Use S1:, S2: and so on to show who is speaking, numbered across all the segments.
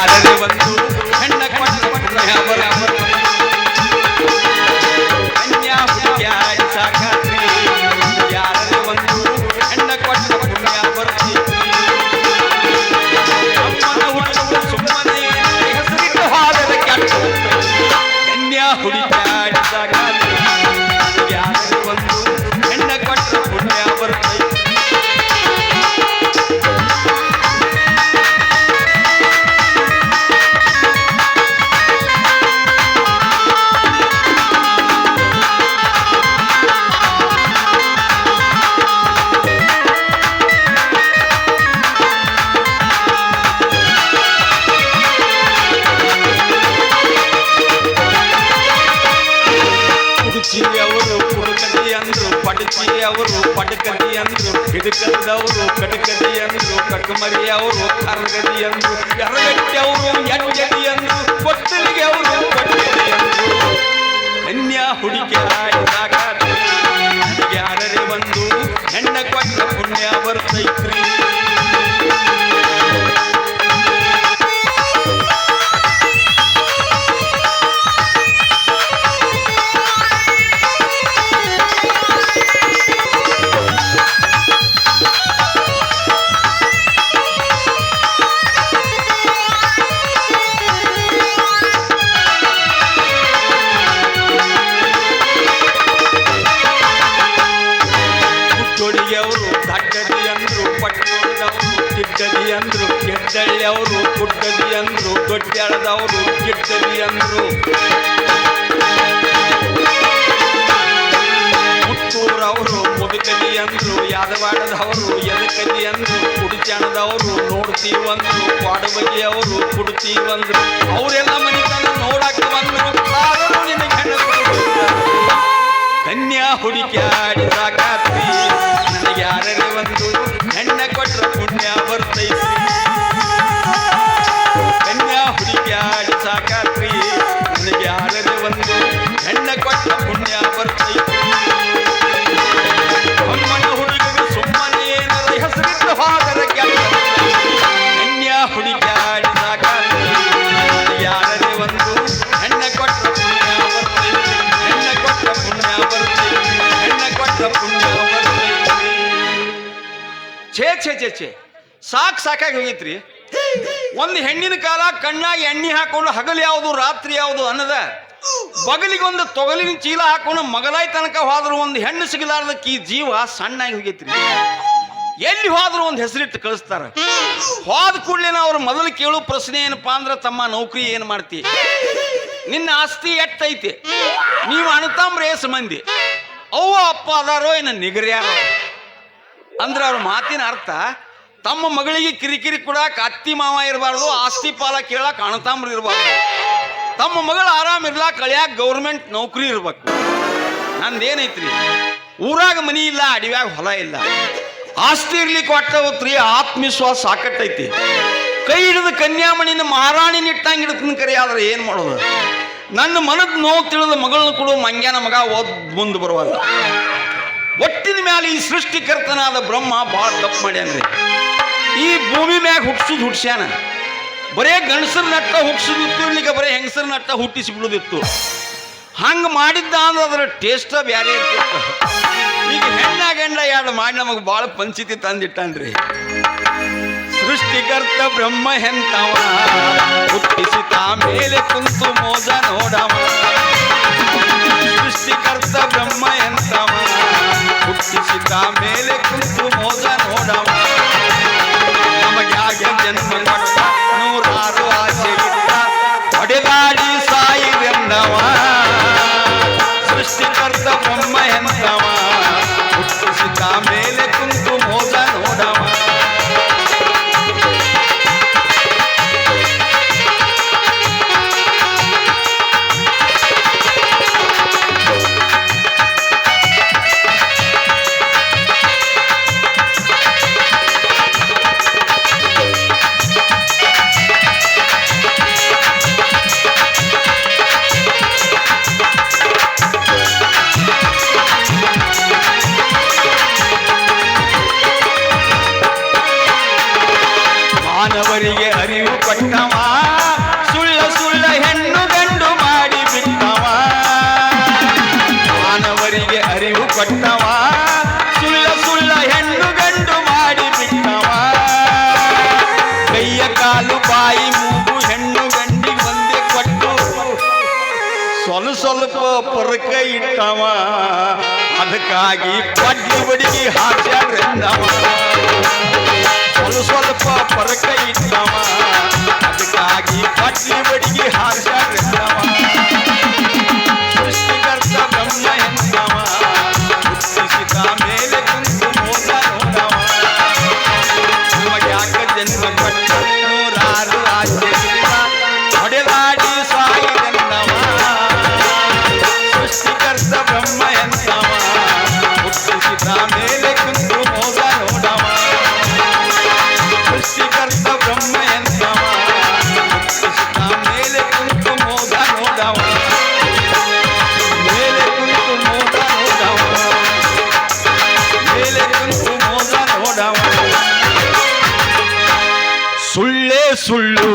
S1: ಆದರೆ ಒಂದು ಕನ್ಯಾ ಅವರು ದಡ್ಡದಿ ಅಂದ್ರು ಪಟ್ಟದವರು ಗಿಡ್ಡದಿ ಅಂದ್ರು ಗೆದ್ದಳ್ಳಿ ಅವರು ಕುಡ್ಡದಿ ಅಂದ್ರು ದೊಡ್ಡಳದವರು ಗಿಡ್ಡದಿ ಅಂದ್ರು ಹುಟ್ಟೂರವರು ಮುದುಕದಿ ಅಂದ್ರು ಯಾದವಾಡದವರು ಎದಕದಿ ಅಂದ್ರು ಕುಡಿಚಾಣದವರು ನೋಡ್ತೀವಂದ್ರು ಕ್ವಾಡಬಗಿ ಅವರು ಕುಡ್ತೀವಂದ್ರು. ಅವರೆಲ್ಲ ಮನಿತನ ನೋಡಕ್ಕೆ ಬಂದ್ರು. ಕನ್ಯಾ ಹುಡುಕಾಡಿ ಸಾಕಾತ್ರಿ ನನಗೆ ಛೇ ಛೇ ಛೇ ಛೇ. ಸಾಕ್ ಸಾಕಾಗಿ ಹೋಗಿತ್ರಿ. ಒಂದು ಹೆಣ್ಣಿನ ಕಾಲ ಕಣ್ಣಾಗಿ ಎಣ್ಣೆ ಹಾಕೊಂಡು ಹಗಲು ಯಾವುದು, ರಾತ್ರಿ ಯಾವುದು ಅನ್ನದ. ಬಗಲಿಗೊಂದು ತೊಗಲಿನ ಚೀಲ ಹಾಕೊಂಡು ಮಗಲಾಯ್ ತನಕ ಹೋದ್ರು ಒಂದು ಹೆಣ್ಣು ಸಿಗಲಾರ್ದಕ್ಕೆ ಈ ಜೀವ ಸಣ್ಣಾಗಿ ಹೋಗೈತ್ರಿ. ಎಲ್ಲಿ ಹೋದ್ರು ಒಂದು ಹೆಸರಿಟ್ಟು ಕಳಿಸ್ತಾರ. ಹೋದ ಕೂಡಲೇ ಅವ್ರು ಮೊದಲು ಕೇಳೋ ಪ್ರಶ್ನೆ ಏನಪ್ಪಾ ಅಂದ್ರೆ, ತಮ್ಮ ನೌಕರಿ ಏನು ಮಾಡ್ತಿ? ನಿನ್ನ ಆಸ್ತಿ ಎಟ್ಟೈತಿ. ನೀವು ಅಣತಾಮ್ರ ಮಂದಿ. ಅವ್ವ, ಅಪ್ಪ ಅದಾರೋ ಏನು ನಿಗರ್ಯಾರೋ? ಅಂದ್ರೆ ಅವ್ರ ಮಾತಿನ ಅರ್ಥ, ತಮ್ಮ ಮಗಳಿಗೆ ಕಿರಿಕಿರಿ ಕೊಡಾಕ ಅತ್ತಿ ಮಾವ ಇರಬಾರ್ದು, ಆಸ್ತಿ ಪಾಲ ಕೇಳಕ್ಕೆ ಅಣತಾಮ್ರ ಇರಬಾರ್ದು. ತಮ್ಮ ಮಗಳು ಆರಾಮ್ ಇರ್ಲಾಕ ಕಳಿಯಾಕ ಗೌರ್ಮೆಂಟ್ ನೌಕರಿ ಇರ್ಬೇಕು. ನಂದೇನೈತ್ರಿ ಊರಾಗ ಮನಿ ಇಲ್ಲ, ಅಡಿವ್ಯಾಗ ಹೊಲ ಇಲ್ಲ. ಆಸ್ತಿ ಇರ್ಲಿ ಕೊಟ್ಟ ಹೋತ್ರಿ ಆತ್ಮವಿಶ್ವಾಸ ಸಾಕಟ್ಟೈತಿ. ಕೈ ಹಿಡಿದು ಕನ್ಯಾಮಣಿನ ಮಹಾರಾಣಿ ನಿಟ್ಟಂಗೆ ಹಿಡ್ತೀನಿ ಕರೆ, ಆದ್ರೆ ಏನ್ ಮಾಡೋದು? ನನ್ನ ಮನದ ನೋವು ತಿಳಿದ ಮಗಳನ್ನ ಕೊಡು, ಮಂಗ್ಯಾನ ಮಗ ಓದ್ ಮುಂದೆ ಬರುವಲ್ಲ. ಒಟ್ಟಿನ ಮೇಲೆ ಈ ಸೃಷ್ಟಿಕರ್ತನಾದ ಬ್ರಹ್ಮ ಭಾಳ ತಪ್ಪು ಮಾಡ್ಯಾನ್ರಿ. ಈ ಭೂಮಿ ಮ್ಯಾಗ ಹುಟ್ಸುದು ಹುಟ್ಸ್ಯಾನ. ಬರೇ ಗಂಡಸರ ನಟ್ಟ ಹುಟ್ಸುದಿತ್ತು ಈಗ ಬರೇ ಹೆಂಗಸರ ನಟ್ಟ ಹುಟ್ಟಿಸಿ ಬಿಡುದಿತ್ತು. ಹಂಗೆ ಮಾಡಿದ್ದ ಅಂದ್ರೆ ಅದರ ಟೇಸ್ಟ ಬ್ಯಾರೆ ಇರ್ತಿತ್ತು. ಈಗ ಹೆಣ್ಣ ಗಂಡ ಎರಡು ಮಾಡಿ ನಮಗೆ ಭಾಳ ಪಂಚಿತಿ ತಂದಿಟ್ಟನ್ರಿ. ಸೃಷ್ಟಿಕರ್ತ ಬ್ರಹ್ಮ ಹೆಂತವ ಹುಟ್ಟಿಸಿತ ಮೇಲೆ ಕುಂತು ಮೋಜ ನೋಡವ. ಸೃಷ್ಟಿಕರ್ತ ಬ್ರಹ್ಮ ಎಂತವ ಹುಟ್ಟಿಸಿದ ಮೇಲೆ ಕುಂತು ಮೋಜ ನೋಡವ ನಮಗ್ಯಾಗ ಜನ್ಮ ಕೊಟ್ಟ ನೂರಾರು ಆಸೆ ಇಟ್ಟ ಹೊಡೆದಾಡಿ ಸಾಯಿವೆಂದವ ಸೃಷ್ಟಿಕರ್ತ ಬ್ರಹ್ಮ ಎಂತವ ಹುಟ್ಟಿಸಿದ ಮೇಲೆ ತವ ಅದಕ್ಕಾಗಿ ಪಡ್ಲಿ ಬಡಿಗೆ ಹಾಕ್ಯಾರ್ರೆಂದವ ಸ್ವಲ್ಪ ಸ್ವಲ್ಪ ಪರಕ ಇದ್ದವ ಅದಕ್ಕಾಗಿ ಪಡ್ಲಿ ಬಡಿಗೆ ಹಾಕ್ಯಾರ್ರೆಂದವ ಸುಳ್ಳು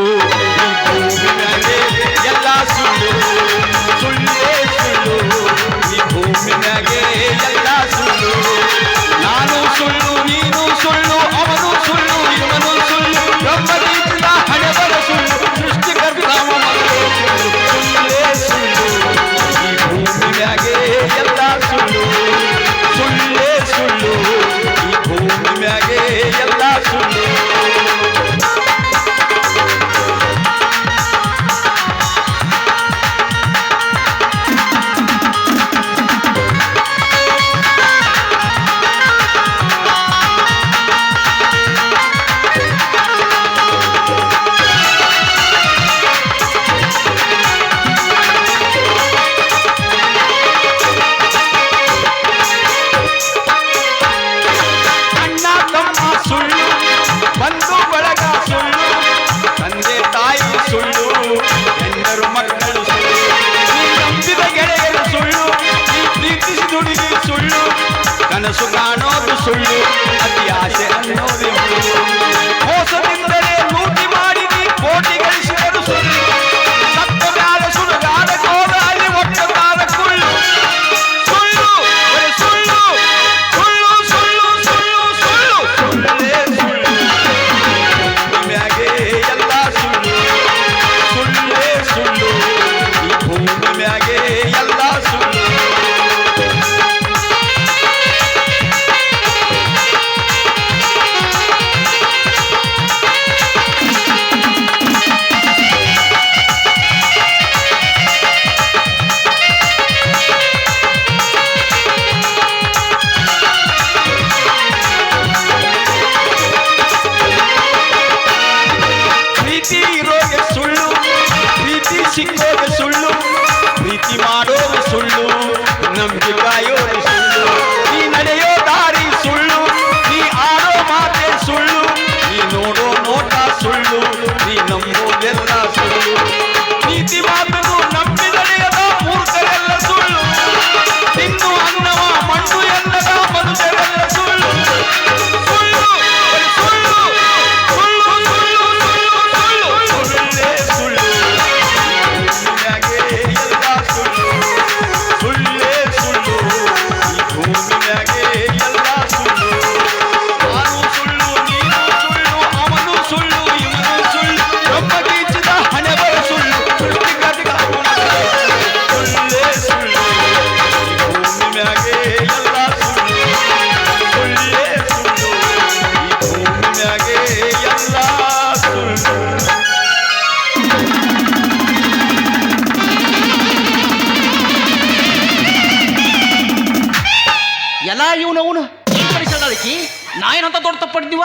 S1: ಅಂತ ತಪ್ಪಡ್ದಿವ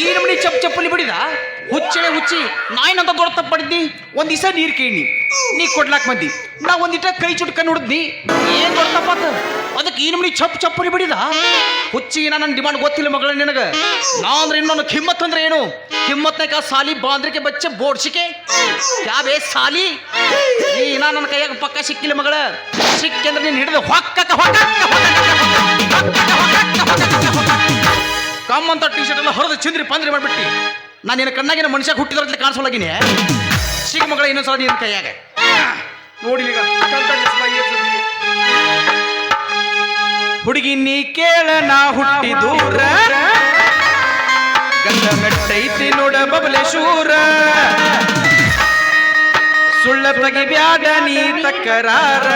S1: ಈ
S2: ನಮ್ಮನೆ ಚಪ್ ಚಪ್ಪಲಿ ಬಿಡಿದ? ಹುಚ್ಚಳೆ ಹುಚ್ಚಿ, ನಾಯಿನಂತ ದೊಡ್ಡ ಪಡ್ದಿ? ಒಂದ್ ದಿವಸ ನೀರ್ ಕೇಳಿ ನೀ ಕೊಡ್ಲಾಕ್ ಮದ್ದಿ. ನಾ ಒಂದಿಟ ಕೈ ಚುಟ್ಕ ನೋಡಿದ್ನಿ. ಏನ್ ದೊಡ್ಡಪ್ಪ ಅದಕ್ಕೆ ಈ ನಮ್ಮನೆ ಚಪ್ ಚಪ್ಪಲಿ ಬಿಡಿದ? ಹುಚ್ಚಿ ನನ್ನ ಡಿಮಾಂಡ್ ಗೊತ್ತಿಲ್ಲ ಮಗಳ ನಿನಗ. ನಾ ಅಂದ್ರೆ ಇನ್ನೊಂದು ಹಿಮ್ಮತ್ ಅಂದ್ರೆ ಏನು? ಕಿಮ್ಮತ್ನಾಗ ಸಾಲಿ ಬಾಂದ್ರಿಕೆ ಬಚ್ಚೆ ಬೋಡ್ಸಿಕೆ? ಯಾವೇ ಸಾಲಿ? ನೀ ನಾ ನನ್ನ ಕೈಯಾಗ ಪಕ್ಕ ಸಿಕ್ಕಿಲ್ಲ ಮಗಳ. ಸಿಕ್ಕಿ ಅಂದ್ರೆ ನೀನು ಹಿಡಿದು ಹೊಕ್ಕ ಹೊಕ್ಕ ಹೊಕ್ಕ ಹೊಕ್ಕ ಹೊಕ್ಕ ಹೊಕ್ಕ ಕಮ್ಮಂತ ಟಿ ಶರ್ಟ್ ಎಲ್ಲ ಹೊರದು ಚಿಂದ್ರಿ ಪಂದ್ರಿ ಮಾಡ್ಬಿಟ್ಟು. ನಾನು ನಿನ್ನ ಕಣ್ಣಾಗಿನ ಮನುಷ್ಯ ಹುಟ್ಟಿದ್ರಲ್ಲಿ ಕಾಣಿಸೋಲಾಗಿನಿ ಸಿಗ ಮಗಳ ಇನ್ನೊಂದ್ಸಲ ನಿನ್ನ ಕೈಯಾಗ. ನೋಡಿ ಈಗ ಹುಡುಗಿ, ನೀ ಕೇಳ, ನಾ ಹುಟ್ಟಿ ದೂರ. ಗಂಧ ಮೆಟ್ಟೈತಿ ನೋಡ ಬಬಲೇಶೂರ ಸುಳ್ಳ ತೆಗಿಬ್ಯಾಡ ನೀ ತಕ್ಕರಾರ.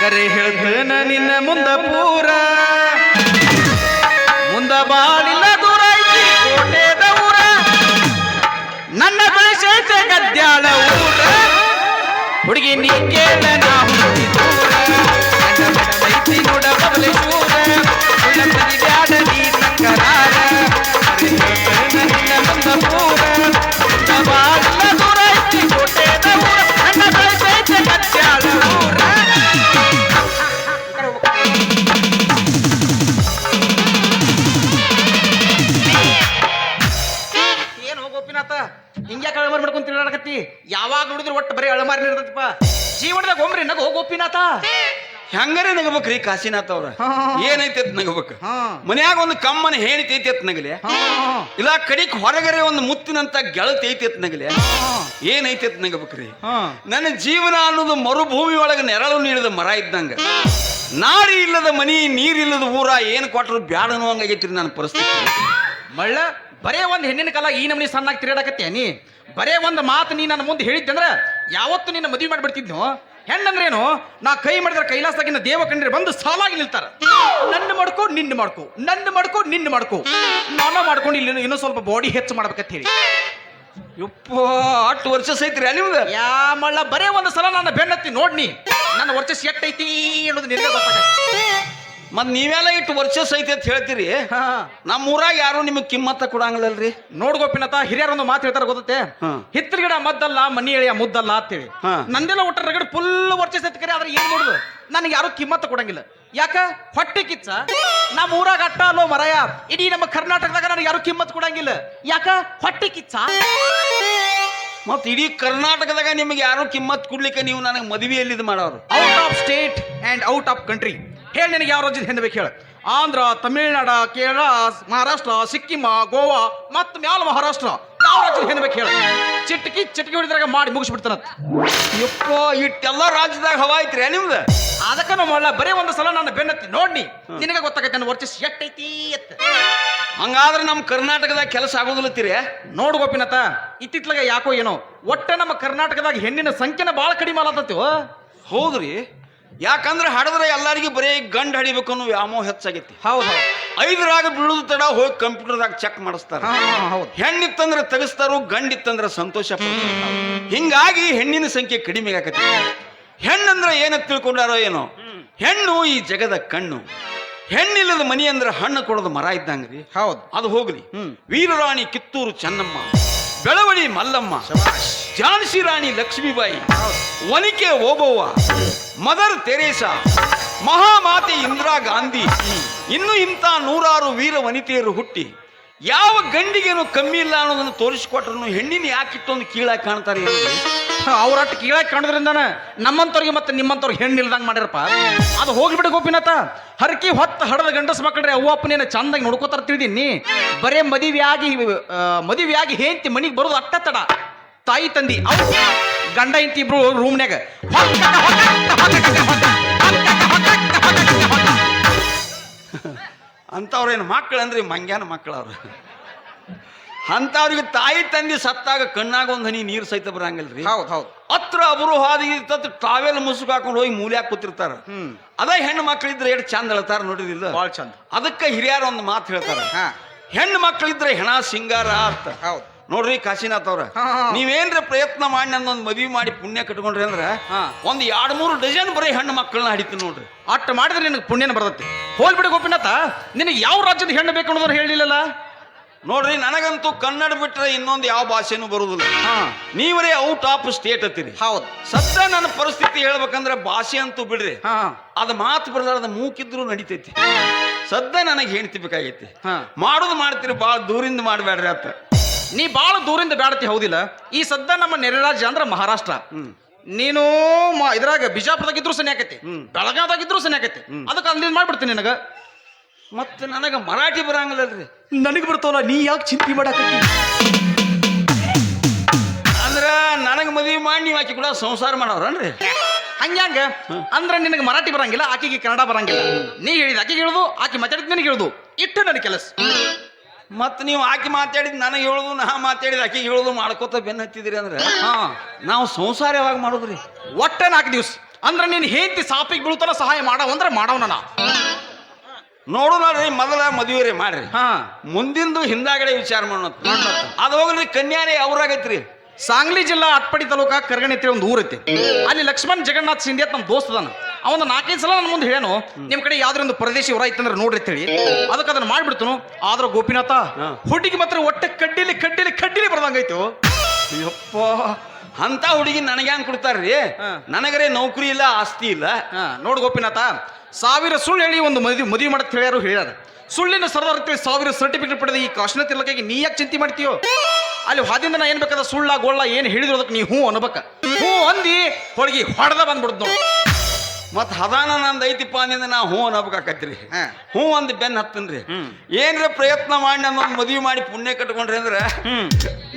S2: ಕರೆ ಹೇಳ್ತೇನ ನಿನ್ನ ಮುಂದ ಪೂರ. ಗದ್ಯಾಳ ಊರ ಹುಡುಗಿ ನೀ ಕೇಳ ನೋಡ
S1: ಹೆಂಗಾರೆ ನಗಬೇಕ್ರಿ ಕಾಶಿನಾಥ್ ಅವ್ರ. ಏನೈತಿ ಅತ್ ನಗಬೇಕು. ಮನ್ಯಾಗ ಒಂದು ಕಮ್ಮನ ಹೇಳಿತೈತಿ ಅತ್ ನಗಲೆ. ಇಲ್ಲ ಕಡಿಕ್ ಹೊರಗರೆ ಒಂದು ಮುತ್ತಿನಂತ ಗೆಳತಿ ಐತಿ ಅತ್ ನಗಲೆ. ಏನೈತಿ ಅತ್ ನಗಬೇಕ್ರಿ? ನನ್ನ ಜೀವನ ಅನ್ನೋದು ಮರುಭೂಮಿ ಒಳಗ ನೆರಳು ನೀಡಿದ ಮರ ಇದ್ದಂಗ. ನಾರಿ ಇಲ್ಲದ ಮನಿ ನೀರಿಲ್ಲದ ಊರ ಏನ್ ಕೊಟ್ಟರು ಬ್ಯಾಡ ಅನ್ನುವಂಗಾಗೈತ್ರಿ ನನ್ನ ಪರಿಸ್ಥಿತಿ.
S2: ಮಳ್ಳ ಬರೇ ಒಂದು ಹೆಣ್ಣಿನ ಕಾಲ ಈ ನಮನಿ ಸಣ್ಣಾಗಿ ತಿರುಗಾಡಕತ್ತೀಯ ನೀ? ಬರೇ ಒಂದು ಮಾತು ನೀ ನನ್ನ ಮುಂದೆ ಹೇಳಿದ್ದಂದ್ರ ಯಾವತ್ತು ನಿನ್ನ ಮದುವೆ ಮಾಡಿಬಿಡ್ತಿದ್ನು? ಹೆಣ್ಣಂದ್ರೇನು? ನಾ ಕೈ ಮಾಡಿದ್ರೆ ಕೈಲಾಸದಾಗಿನ ದೇವ ಕಂಡ್ರೆ ಬಂದು ಸಾಲಾಗಿ ನಿಲ್ತಾರ. ನನ್ನ ಮಾಡ್ಕೊ ನಿನ್ನ ಮಾಡ್ಕೊ. ನನ್ನ ಮಾಡ್ಕೊ ನಿನ್ನ ಮಾಡ್ಕೊ. ನಾನು ಮಾಡ್ಕೊಂಡು ಇಲ್ಲಿ ಇನ್ನೂ ಸ್ವಲ್ಪ ಬಾಡಿ ಹೆಚ್ಚು ಮಾಡ್ಬೇಕಂತ ಹೇಳಿ
S1: ಯಪ್ಪ ಅಷ್ಟು ವರ್ಷ ಸೈತ್ರಿ ನಿಮ್ದು
S2: ಯಾ ಮಳ್ಳ ಬರೇ ಒಂದು ಸಲ ನನ್ನ ಬೆನ್ನತ್ತಿ ನೋಡ್ನಿ ನನ್ನ ವರ್ಚಸ್ ಎಟ್ಟೈತಿ ಅನ್ನೋದು ನಿನ್ನೆ ಗೊತ್ತಾಗತ್ತೆ.
S1: ಮತ್ ನೀವೆಲ್ಲ ಇಟ್ಟು ವರ್ಷಸ್ ಐತಿ ಅಂತ ಹೇಳ್ತೀರಿ?
S2: ಹಾ.
S1: ನಮ್ಮ ಊರಾಗ ಯಾರು ನಿಮಗೆ ಕಿಮ್ಮತ್ತ ಕೊಡಂಗಿಲ್ಲಲ್ರಿ.
S2: ನೋಡ್ ಗೋಪಿನಾಥ ಹಿರಿಯರೊಂದು ಮಾತು ಹೇಳ್ತಾರ ಗೊತ್ತತೆ? ಹಿತ್ರ ಗಿಡ ಮದ್ದಲ್ಲ ಮನಿ ಎಳೆಯ ಮುದ್ದಲ್ಲ ಅಂತೇಳಿ. ನಂದೆಲ್ಲ ಒಟ್ಟ ರಗಡ್ ಫುಲ್ ವರ್ಚಸ್ ಕರೆ ಆದ್ರೆ ಏನ್ ನೋಡುದು ನನಗೆ ಯಾರು ಕಿಮ್ಮತ್ತ ಕೊಡಂಗಿಲ್ಲ. ಯಾಕ? ಹೊಟ್ಟೆ ಕಿಚ್ಚ. ನಮ್ಮ ಊರಾಗ ಅಟ್ಟ ಅಲ್ಲೋ ಮರಯ ಇಡೀ ನಮ್ಮ ಕರ್ನಾಟಕದಾಗ ನನಗೆ ಯಾರು ಕಿಮ್ಮತ್ ಕೊಡಂಗಿಲ್ಲ. ಯಾಕ? ಹೊಟ್ಟೆ ಕಿಚ್ಚ.
S1: ಮತ್ ಇಡೀ ಕರ್ನಾಟಕದಾಗ ನಿಮಗೆ ಯಾರು ಕಿಮ್ಮತ್ ಕೊಡ್ಲಿಕ್ಕೆ ನೀವು ನನಗೆ ಮದುವೆಯಲ್ಲಿ ಇದು ಮಾಡೋರು.
S2: Out of state and out of country ಹೇಳಿ ನಿನಗೆ ಯಾವ ರಾಜ್ಯದ ಹಿಂದೆ ಬೇಕು ಹೇಳ. ಆಂಧ್ರ ತಮಿಳ್ನಾಡ ಕೇರಳ ಮಹಾರಾಷ್ಟ್ರ ಸಿಕ್ಕಿಮ ಗೋವಾ ಮತ್ತು ಮ್ಯಾಲ ಮಹಾರಾಷ್ಟ್ರ. ಯಾವ ರಾಜ್ಯದ ಹಿಂದೆ ಬೇಕು ಹೇಳ. ಚಿಟಕಿ ಚಿಟಕಿ ಹೊಡಿದ್ರಾಗ ಮಾಡಿ ಮುಗಿಸ್ಬಿಡ್ತಾನ.
S1: ಯಪ್ಪ ಇಟ್ಟೆಲ್ಲ ರಾಜ್ಯದಾಗ ಹವಾ ಐತ್ರಿ ನಿಮ್ದು?
S2: ಅದಕ್ಕ ನಮ್ಮ ಬರೀ ಒಂದು ಸಲ ನನ್ನ ಬೆನ್ನತ್ತಿ ನೋಡಿ ನಿನಗೆ ಗೊತ್ತಾಗತ್ತೆ ನನ್ನ ವರ್ಚಸ್ ಎಟ್ಟೈತಿ ಎತ್ತ
S1: ಹಂಗಾದ್ರೆ ನಮ್ಮ ಕರ್ನಾಟಕದಾಗ ಕೆಲಸ ಆಗೋದಿಲ್ಲತ್ತೀರಿ
S2: ನೋಡು ಗೋಪಿನಾಥ ಇತ್ತಿತ್ಲಾಗ ಯಾಕೋ ಏನೋ ಒಟ್ಟ ನಮ್ಮ ಕರ್ನಾಟಕದಾಗ ಹೆಣ್ಣಿನ ಸಂಖ್ಯೆನ ಭಾಳ ಕಡಿಮೆ ಆಲತ್ತವ
S1: ಹೌದ್ರಿ. ಯಾಕಂದ್ರೆ ಹಡದ್ರೆ ಎಲ್ಲರಿಗೂ ಬರೀ ಗಂಡ ಹಡಿಬೇಕು ಅನ್ನೋ ವ್ಯಾಮೋಹ ಹೆಚ್ಚಾಗೈತಿ.
S2: ಹೌದು
S1: ಐದರಾಗ ಬೀಳುದು ತಡ ಹೋಗಿ ಕಂಪ್ಯೂಟರ್ದಾಗ ಚೆಕ್ ಮಾಡಿಸ್ತಾರೆ. ಹೆಣ್ಣಿತ್ತಂದ್ರೆ ತೆಗಿಸ್ತಾರೋ ಗಂಡಿತ್ತಂದ್ರೆ ಸಂತೋಷ ಹಿಂಗಾಗಿ ಹೆಣ್ಣಿನ ಸಂಖ್ಯೆ ಕಡಿಮೆ ಆಗತ್ತೆ ಹೆಣ್ಣಂದ್ರೆ ಏನ ತಿಳ್ಕೊಂಡಾರೋ ಏನೋ? ಹೆಣ್ಣು ಈ ಜಗದ ಕಣ್ಣು. ಹೆಣ್ಣಿಲ್ಲದ ಮನಿ ಅಂದ್ರೆ ಹಣ್ಣು ಕೊಡೋದು ಮರ ಇದ್ದಂಗ್ರಿ.
S2: ಹೌದು.
S1: ಅದು ಹೋಗ್ಲಿ. ವೀರರಾಣಿ ಕಿತ್ತೂರು ಚೆನ್ನಮ್ಮ. ಬೆಳವಳಿ ಮಲ್ಲಮ್ಮ. ಝಾನ್ಸಿ ರಾಣಿ ಲಕ್ಷ್ಮೀಬಾಯಿ. ವನಿಕೆ ಓಬವ್ವ ಮದರ್ ತೆರೇಸಾ, ಮಹಾಮಾತೆ ಇಂದಿರಾ ಗಾಂಧಿ. ಇನ್ನು ಇಂಥ ನೂರಾರು ವೀರ ವನಿತೆಯರು ಹುಟ್ಟಿ. ಯಾವ ಗಂಡಿಗೇನು ಕಮ್ಮಿ ಇಲ್ಲ ಅನ್ನೋದನ್ನು ತೋರಿಸಿಕೊಟ್ರು ಹೆಣ್ಣಿನ ಯಾಕಿಟ್ಟೊಂದು ಕೀಳಾಗಿ ಕಾಣ್ತಾರೆ?
S2: ಅವ್ರಟ್ಟು ಕೀಳಾಗಿ ಕಾಣೋದ್ರಿಂದನ ನಮ್ಮಂತವ್ರಿಗೆ ಮತ್ತೆ ನಿಮ್ಮಂತವ್ರಿಗೆ ಹೆಣ್ಣು ಇಲ್ದಂಗೆ ಮಾಡ್ಯಾರಪ್ಪ. ಅದು ಹೋಗ್ಬಿಡು ಗೋಪಿನಾಥ. ಹರಕಿ ಹೊತ್ತು ಹಡದ ಗಂಡಸ್ ಮಕ್ಕಳ್ರೆ ಅವ್ವ ಅಪ್ಪನೇನ ಚಂದಾಗಿ ನೋಡ್ಕೋತಾರ ತಿಳಿದೀನಿ. ಬರೇ ಮದುವೆಯಾಗಿ ಮದುವೆಯಾಗಿ ಹೇಂತಿ ಮನಿಗೆ ಬರೋದು ಅಟ್ಟ ತಡ ತಾಯಿ ತಂದಿ ಅವ್ರು ಗಂಡ ಇಂತಿ ಇಬ್ರು ರೂಮ್ನ್ಯಾಗ
S1: ಅಂಥವ್ರೇನು ಮಕ್ಕಳು ಅಂದ್ರೆ ಮಂಗ್ಯಾನ ಮಕ್ಕಳವ್ರು. ಅಂಥವ್ರಿಗೆ ತಾಯಿ ತಂದೆ ಸತ್ತಾಗ ಕಣ್ಣಾಗ ಒಂದು ಹನಿ ನೀರು ಸಹಿತ ಬರಂಗಿಲ್ರಿ.
S2: ಹೌದು ಹೌದು.
S1: ಹತ್ರ ಅವರು ಹಾದಿ ಟ್ರಾವೆಲ್ ಮುಸುಕ್ ಹಾಕೊಂಡು ಹೋಗಿ ಮೂಲ್ಯಾಗ ಕೂತಿರ್ತಾರ.
S2: ಅದೇ
S1: ಅದ ಹೆಣ್ಣು ಮಕ್ಕಳಿದ್ರೆ ಎಷ್ಟು ಚಂದ ಹೇಳ್ತಾರ ನೋಡಿದಿಲ್ಲ
S2: ಭಾಳ ಚಂದ.
S1: ಅದಕ್ಕೆ ಹಿರಿಯರು ಒಂದು ಮಾತು ಹೇಳ್ತಾರ. ಹೆಣ್ಣು ಮಕ್ಕಳಿದ್ರೆ ಹೆಣ ಸಿಂಗಾರ ಅಂತ
S2: ಹೌದು.
S1: ನೋಡ್ರಿ ಕಾಶಿನಾಥ್ ಅವ್ರ. ನೀವೇನ್ರ ಪ್ರಯತ್ನ ಮಾಡಿ ನನ್ನೊಂದು ಮದ್ವಿ ಮಾಡಿ ಪುಣ್ಯ ಕಟ್ಕೊಂಡ್ರಿ ಅಂದ್ರ. ಒಂದ್ ಎರಡ್ ಮೂರು ಡಜನ್ ಬರೀ ಹೆಣ್ಣು ಮಕ್ಕಳನ್ನ ಹಿಡಿತೀನಿ ನೋಡ್ರಿ.
S2: ಅಟ್ ಮಾಡಿದ್ರೆ ನಿನಗೆ ಪುಣ್ಯನ ಬರ್ತೈತಿ. ಹೋಲ್ಬಿಡಿ ಗೋಪಿನಾಥ ನಿನಗೆ ಯಾವ ರಾಜ್ಯದ ಹೆಣ್ಣು ಬೇಕು ಅನ್ನೋದನ್ನ ಹೇಳಿಲ್ಲಲ್ಲ?
S1: ನೋಡ್ರಿ ನನಗಂತೂ ಕನ್ನಡ ಬಿಟ್ರೆ ಇನ್ನೊಂದು ಯಾವ ಭಾಷೆನೂ ಬರುದಿಲ್ಲ.
S2: ಹಾ.
S1: ನೀವರೇ ಔಟ್ ಆಫ್ ಸ್ಟೇಟ್ ಅತ್ತೀರಿ
S2: ಹೌದು.
S1: ಸದ್ಯ ನನ್ನ ಪರಿಸ್ಥಿತಿ ಹೇಳ್ಬೇಕಂದ್ರೆ ಭಾಷೆ ಅಂತೂ ಬಿಡ್ರಿ.
S2: ಹಾ.
S1: ಅದ ಮಾತು ಬರಲಾರ್ದ ಮೂಕಿದ್ರು ನಡಿತೈತಿ. ಸದ್ಯ ನನಗೆ ಹೆಣ್ತಿ ಬೇಕಾಗೈತಿ. ಮಾಡೋದು ಮಾಡ್ತೀರಿ ಭಾಳ ದೂರಿಂದ ಮಾಡಬೇಡ್ರಿ ಆತ
S2: ನೀ ಬಾಳ ದೂರಿಂದ ಬ್ಯಾಡತಿ ಹೌದಿಲ್ಲ? ಈ ಸದ್ದ ನಮ್ಮ ನೆರೆ ರಾಜ್ಯ ಅಂದ್ರೆ ಮಹಾರಾಷ್ಟ್ರ. ನೀನು ಮ- ಇದ್ರಾಗ ಬಿಜಾಪುರದಾಗಿದ್ರು ಸನಿ ಆಕತಿ ಬೆಳಗಾವದಾಗಿದ್ರು ಸನಿ ಆಕತಿ. ಅದಕ್ಕೆ ಅಲ್ಲಿ ಮಾಡ್ಬಿಡ್ತೀನಿ ನಿನಗ.
S1: ಮತ್ತೆ ನನಗೆ ಮರಾಠಿ ಬರಂಗಿಲ್ಲಲ್ರಿ.
S2: ನನಗೆ ಬರ್ತಾವಲ್ಲ ನೀ ಯಾಕೆ ಚಿಂತೆ ಮಾಡಕತ್ತಿ?
S1: ಅಂದ್ರ ನನಗೆ ಮದುವೆ ಮಾಡಿ ನೀವು ಆಕಿ ಕೂಡ ಸಂಸಾರ ಮಾಡವ್ರನ್ರಿ
S2: ಹಂಗ್ಯಾಂಗ? ಅಂದ್ರೆ ನಿನಗೆ ಮರಾಠಿ ಬರಂಗಿಲ್ಲ ಆಕೆಗೆ ಕನ್ನಡ ಬರಂಗಿಲ್ಲ. ನೀ ಹೇಳಿದ ಆಕೆಗೆ ಹೇಳುದು ಆಕೆ ಮಾತಾಡಿದ್ ನಿನಗೆ ಹೇಳುದು ಇಟ್ಟು ನನ್ನ ಕೆಲಸ.
S1: ಮತ್ ನೀವು ಆಕೆ ಮಾತಾಡಿದ್ ನನಗೆ ಹೇಳುದು ನಾ ಮಾತಾಡಿದ ಆಕಿ ಹೇಳುದು ಮಾಡ್ಕೋತ ಬೆನ್ನ ಹತ್ತಿದ್ರಿ ಅಂದ್ರೆ?
S2: ಹಾ
S1: ನಾವು ಸಂಸಾರ ಯಾವಾಗ ಮಾಡುದ್ರಿ?
S2: ಒಟ್ಟ ನಾಲ್ಕು ದಿವ್ಸ. ಅಂದ್ರೆ ನೀನು ಹೇಂತಿ ಸಾಪಿಗೆ ಬೀಳ್ತಾನ ಸಹಾಯ ಮಾಡವ ಅಂದ್ರೆ ಮಾಡವನ ನಾ.
S1: ನೋಡು ನೋಡ್ರಿ ಮೊದಲ ಮದುವೆ ರೀ ಮಾಡ್ರಿ.
S2: ಹಾ.
S1: ಮುಂದಿಂದು ಹಿಂದಾಗಡೆ ವಿಚಾರ ಮಾಡೋಣ. ಅದು ಹೋಗ್ರಿ ಕನ್ಯಾರಿ ಅವ್ರಾಗೈತ್ರಿ.
S2: ಸಾಂಗ್ಲಿ ಜಿಲ್ಲಾ ಅಟ್ಪಡಿ ತಾಲೂಕ ಕರ್ಗಣಿ ಒಂದು ಊರೈತಿ. ಅಲ್ಲಿ ಲಕ್ಷ್ಮಣ್ ಜಗನ್ನಾಥ್ ಸಿಂಧಿ ಅಂತ ನಮ್ಮ ದೋಸ್ತ ಅದಾನ. ಅವನ ನಾಲ್ಕೈದು ಸಲ ನನ್ನ ಮುಂದೆ ಹೇಳನು ನಿಮ್ ಕಡೆ ಯಾವ್ದಾರ ಒಂದು ಪ್ರದೇಶ ಊರ ಐತಂದ್ರೆ ನೋಡ್ರಿ ಅಂತೇಳಿ ಅದಕ್ಕೆ ಅದನ್ನ ಮಾಡ್ಬಿಡ್ತನು. ಆದ್ರ ಗೋಪಿನಾಥ. ಹುಡುಗಿ ಮಾತ್ರ ಒಟ್ಟೆ ಕಡ್ಡಿಲಿ ಕಡ್ಡಿಲಿ ಕಡ್ಡಿಲಿ ಬರ್ದಂಗಾಯ್ತು.
S1: ಯಪ್ಪ ಅಂತ ಹುಡುಗಿ ನನಗೆ ಹೆಂಗ್ ಕೊಡ್ತಾರ್ರಿ? ನನಗರೇ ನೌಕರಿ ಇಲ್ಲ ಆಸ್ತಿ ಇಲ್ಲ.
S2: ನೋಡ್ ಗೋಪಿನಾಥ ಸಾವಿರ ಸುಳ್ಳು ಹೇಳಿ ಒಂದು ಮದುವೆ ಮದುವೆ ಮಾಡತ್ ಹೇಳ್ಯಾರು ಹೇಳ್ಯಾರ. ಸುಳ್ಳಿನ ಸರದಾರ ಸಾವಿರ ಸರ್ಟಿಫಿಕೇಟ್ ಪಡೆದ ಈ ಕಾಶನ ತಿರ್ಲಕ್ಕಾಗಿ ನೀ ಯಾಕೆ ಚಿಂತೆ ಮಾಡ್ತೀಯೋ? ಅಲ್ಲಿ ಹಾದಿಂದ ನಾ ಏನ್ ಬೇಕಾದ ಸುಳ್ಳ ಗೋಳ್ಳ ಏನ್ ಹೇಳಿದ್ರು ಅದಕ್ಕೆ ನೀ ಹ್ಞೂ ಅನ್ಬೇಕ. ಹ್ಞೂ ಅಂದಿ ಹೋಳಿಗೆ ಹೊಡೆದ ಬಂದ್ಬಿಡ್ದು ನೋಡು.
S1: ಮತ್ ಹದಾನ ನಂದು ಐತಿಪ್ಪ ಅಂದಿಂದ ನಾ ಹ್ಞೂ ಅನ್ನಬೇಕಾಕತ್ರಿ.
S2: ಹೂ.
S1: ಹ್ಞೂ ಅಂದ್ ಬೆನ್ ಹತ್ತನ್ರಿ. ಏನ್ರ ಪ್ರಯತ್ನ ಮಾಡಿ ನಮ್ಮ ಮದುವೆ ಮಾಡಿ ಪುಣ್ಯ ಕಟ್ಕೊಂಡ್ರಿ ಅಂದ್ರೆ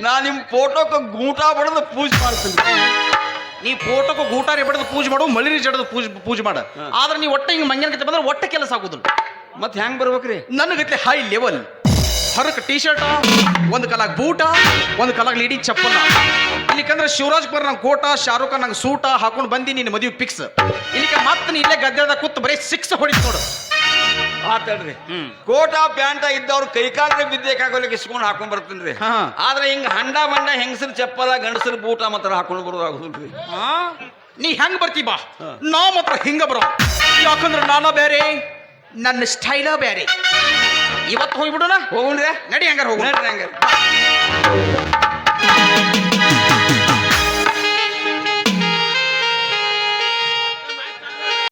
S1: ನಾ ನಿಮ್ಮ ಫೋಟೋಕ್ಕೆ ಗೂಟ ಬಡದು ಪೂಜೆ ಮಾಡ್ತೀನಿ.
S2: ನೀ ಫೋಟೋಕ್ಕೆ ಗೂಟಾರಿ ಬಡದು ಪೂಜೆ ಮಾಡು ಮಳಿರಿ ಜಡದು ಪೂಜೆ ಪೂಜೆ ಮಾಡ. ಆದ್ರೆ ನೀ ಒಟ್ಟೆ ಹಿಂಗೆ ಮಂಗ್ಯನ ಕತ್ತೆ ಬಂದ್ರೆ ಒಟ್ಟೆ ಕೆಲಸ ಆಗೋದಿಲ್ಲ.
S1: ಮತ್ತೆ ಹೆಂಗ್ ಬರ್ಬೇಕ್ರಿ?
S2: ನನಗತ್ತೆ ಹೈ ಲೆವೆಲ್ ಹರಕ್ ಟೀ ಶರ್ಟ ಒಂದು ಕಲಾಗ ಬೂಟ ಒಂದು ಕಲಾಗ ಲೇಡಿ ಚಪ್ಪಲ. ಇಲ್ಲಿಕಂದ್ರೆ ಶಿವರಾಜ್ ಕುಮಾರ್ ನಂಗೆ ಕೋಟ ಶಾರುಖ್ ಖಾನ್ ನಂಗೆ ಸೂಟ ಹಾಕೊಂಡು ಬಂದಿ ನಿನ್ನ ಮದುವೆ ಫಿಕ್ಸ್ ಇಲ್ಲಿಕ ಮತ್ತೆ ನೀ ಇಲ್ಲೇ ಗದ್ದೆದ ಕೂತ್ ಬರೀ ಸಿಕ್ಸ್ ಹೊಡಿತು ನೋಡು.
S1: ಆತಡ್ರಿ
S2: ಹ್ಮ್.
S1: ಕೋಟ ಪ್ಯಾಂಟ ಇದ್ದವ್ರು ಕೈಕಾಲ್ರೆ ಬಿದ್ದೇಕಾಗೋಲಿಕ್ಕೆ ಇಸ್ಕೊಂಡು ಹಾಕೊಂಡ್ ಬರ್ತೀನಿ
S2: ಹಾ.
S1: ಆದ್ರೆ ಹಿಂಗ ಹಂಡ ಬಂಡ ಹೆಂಗಸರು ಚಪ್ಪಲ ಗಂಡಸರು ಬೂಟ ಮಾತ್ರ ಹಾಕೊಂಡು ಬರೋದು ಆಗುದಿಲ್ರಿ
S2: ಆ? ನೀ ಹೆಂಗ್ ಬರ್ತಿ ಬಾ? ನಾ ಮಾತ್ರ ಹಿಂಗ ಬರೋ. ಯಾಕಂದ್ರೆ ನಾನ ಬೇರೆ ನನ್ನ ಸ್ಟೈಲ ಬೇರೆ ಇವತ್ತು ಹೋಗ್ಬಿಡೋಣ?
S1: ಹೋಗುಣ್ರಿ
S2: ನಡಿ ಹಂಗಾರ ಹೋಗೋಣ
S1: ನಡ್ರಿ ಹಂಗಾರೆ.